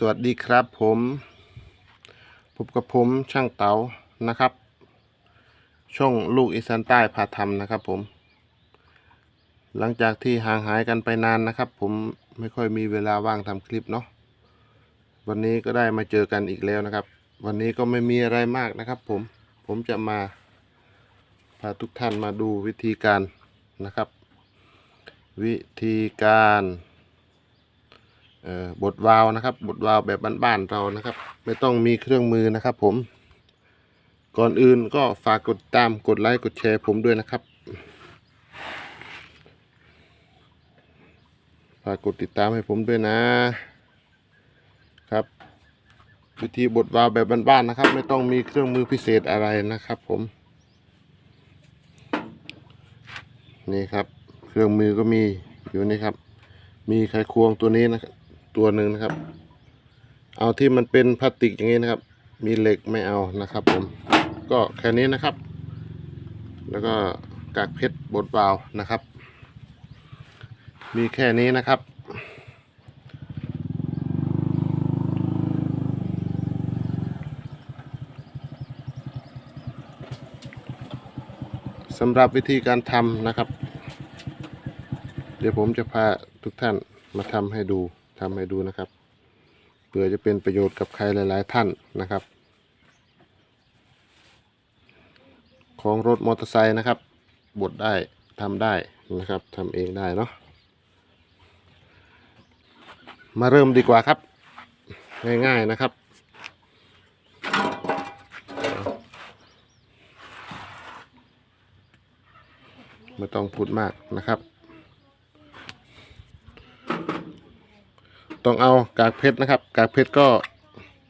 สวัสดีครับผมพบกับผมช่างเต๋านะครับ ช่องลูกอีสานใต้พาทำนะครับผม หลังจากที่ห่างหายกันไปนานนะครับ ผมไม่ค่อยมีเวลาว่างทำคลิปเนาะวันนี้ก็ได้มาเจอกันอีกแล้วนะครับ วันนี้ก็ไม่มีอะไรมากนะครับ ผมผมจะมาพาทุกท่านมาดูวิธีการนะครับ วิธีการ เอ่อบดวาล์วนะครับ บดวาล์วแบบบ้านๆเรานะครับ ไม่ต้องมีเครื่องมือนะครับ ผม ก่อนอื่นก็ฝากกดตามกดไลค์กดแชร์ผมด้วยนะครับฝากกดติดตามให้ผมด้วยนะครับ วิธีบดวาล์วแบบบ้านๆนะครับ ไม่ต้องมีเครื่องมือพิเศษอะไรนะครับ ผม นี่ครับ เครื่องมือก็มีอยู่นี่ครับมีไขควงตัวนี้นะครับ ตัวหนึ่งนะครับ เอาที่มันเป็นพลาสติกอย่างนี้นะครับ มีเหล็กไม่เอานะครับ ผม ก็แค่นี้นะครับ แล้วก็กากเพชรบดวาล์วนะครับ มีแค่นี้นะครับสำหรับวิธีการทำนะครับ เดี๋ยวผมจะพาทุกท่านมาทำให้ดู ทำให้ดูนะครับเพื่อจะเป็นประโยชน์กับใครหลาย ๆ ท่านนะครับ ของรถมอเตอร์ไซค์นะครับบดได้ทำได้นะครับทำเองได้เนาะมาเริ่มดีกว่าครับ ง่ายๆนะครับไม่ต้องพูดมากนะครับ ต้องเอากากเพชรนะครับ กากเพชรก็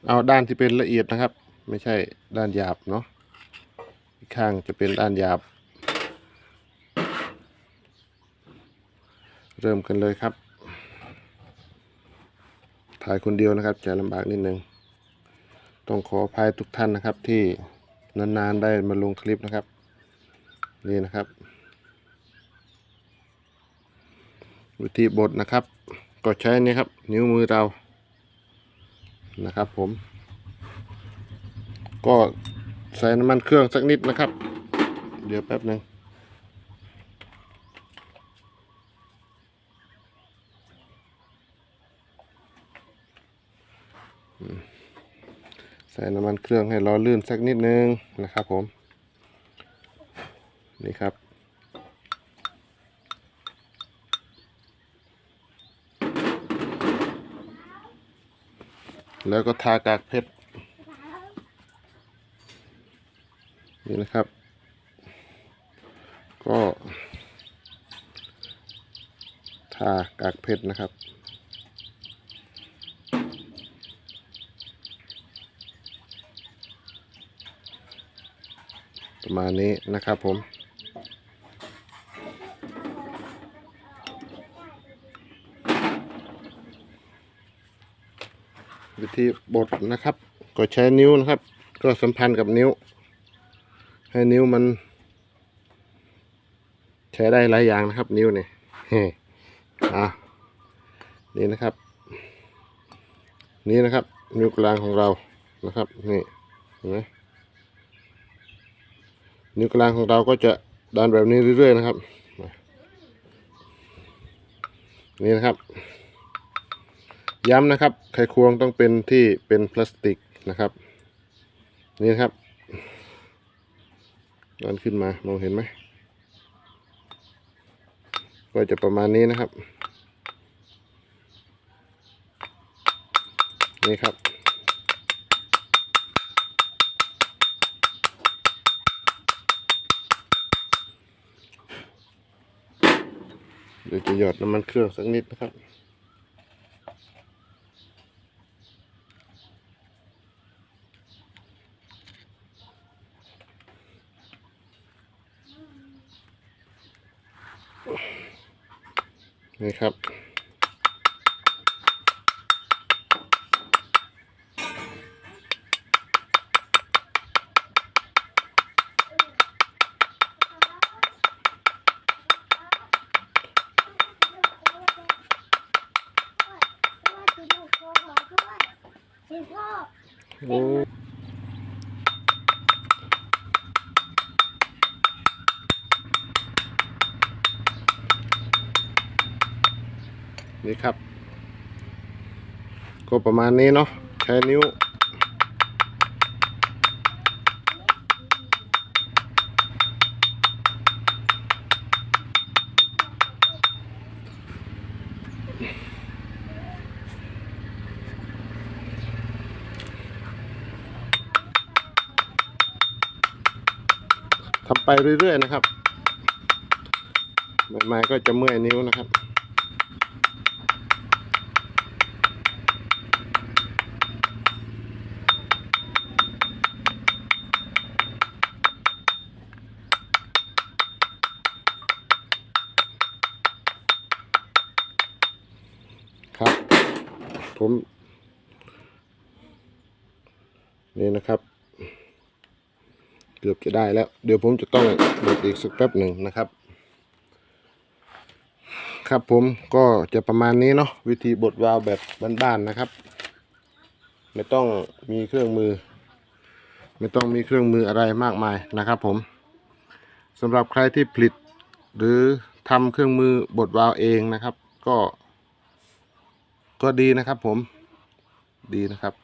เอาด้านที่เป็นละเอียดนะครับ ไม่ใช่ด้านหยาบเนาะอีกข้างจะเป็นด้านหยาบ เริ่มกันเลยครับ ถ่ายคนเดียวนะครับจะลำบากนิดนึงต้องขออภัยทุกท่านนะครับที่นานๆได้มาลงคลิปนะครับ นี่นะครับ วิธีบดนะครับ ก็ใช้นี่ครับ นิ้วมือเรานะครับผม ก็ใส่น้ำมันเครื่องสักนิดนะครับ เดี๋ยวแป๊บหนึ่งใส่น้ำมันเครื่องให้ล้อลื่นสักนิดนึงนะครับผม นี่ครับ แล้วก็ทากากเพชรนี่นะครับ ก็ทากากเพชรนะครับประมาณนี้นะครับผม วิธีบดนะครับ ก็ใช้นิ้วนะครับ ก็สัมพันธ์กับนิ้ว ให้นิ้วมัน ใช้ได้หลายอย่างนะครับ นิ้วเนี่ยเฮ้อะนี่นะครับ นี่นะครับ นิ้วกลางของเรานะครับ นี่เห็นไหมนิ้วกลางของเราก็จะดันแบบนี้เรื่อยๆนะครับ นี่นะครับ ย้ำนะครับ ไขควงต้องเป็นที่เป็นพลาสติกนะครับ นี่นครับดันขึ้นมามองเห็นไหมก็จะประมาณนี้นะครับ นี่ครับ เดี๋ยวจะหยอดน้ำมันเครื่องสักนิดนะครับ นี่ครับ โอ้ นี่ครับ ก็ประมาณนี้เนาะใช้นิ้ว ทำไปเรื่อย ๆ นะครับใหม่ๆก็จะเมื่อยนิ้วนะครับครับ ผม นี่นะครับ เกือบจะได้แล้ว เดี๋ยวผมจะต้องบดอีกสักแป๊บหนึ่งนะครับ ครับผมก็จะประมาณนี้เนาะวิธีบดวาล์วแบบบ้านๆนะครับ ไม่ต้องมีเครื่องมือ ไม่ต้องมีเครื่องมืออะไรมากมายนะครับผมสำหรับใครที่ผลิตหรือทำเครื่องมือบดวาล์วเองนะครับ ก็ ก็ดีนะครับผมดีนะครับ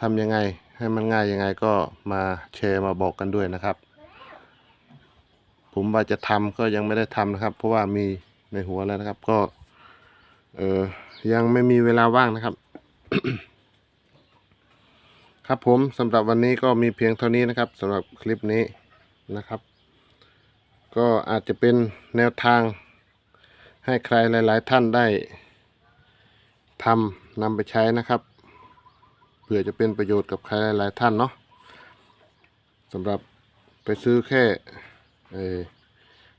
ทำยังไงให้มันง่ายยังไงก็มาแชร์มาบอกกันด้วยนะครับ ผมว่าจะทำก็ยังไม่ได้ทำนะครับ เพราะว่ามีในหัวแล้วนะครับ ก็ เออยังไม่มีเวลาว่างนะครับ ครับผมสำหรับวันนี้ก็มีเพียงเท่านี้นะครับสำหรับคลิปนี้นะครับ ก็อาจจะเป็นแนวทางให้ใครหลาย ๆ ท่านได้ ทำนำไปใช้นะครับเพื่อจะเป็นประโยชน์กับใครหลายท่านเนาะสำหรับไปซื้อแค่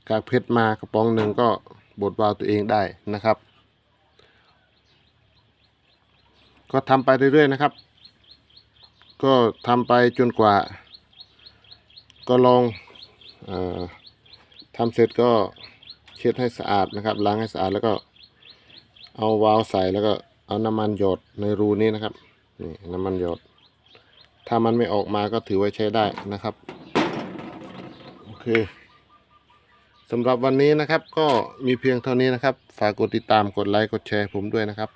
กากเพชรมากระป๋องหนึ่งก็บดวาวตัวเองได้นะครับ ก็ทำไปเรื่อยๆนะครับ ก็ทำไปจนกว่า ก็ลองอทำเสร็จก็เช็ดให้สะอาดนะครับ ล้างให้สะอาดแล้วก็เอาวาวใส่แล้วก็ เอาน้ำมันหยดในรูนี้นะครับนี่น้ำมันหยด ถ้ามันไม่ออกมาก็ถือไว้ใช้ได้นะครับโอเคสำหรับวันนี้นะครับก็มีเพียงเท่านี้นะครับ ฝากกดติดตามกดไลค์กดแชร์ผมด้วยนะครับ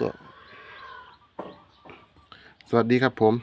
ก็สวัสดีครับผม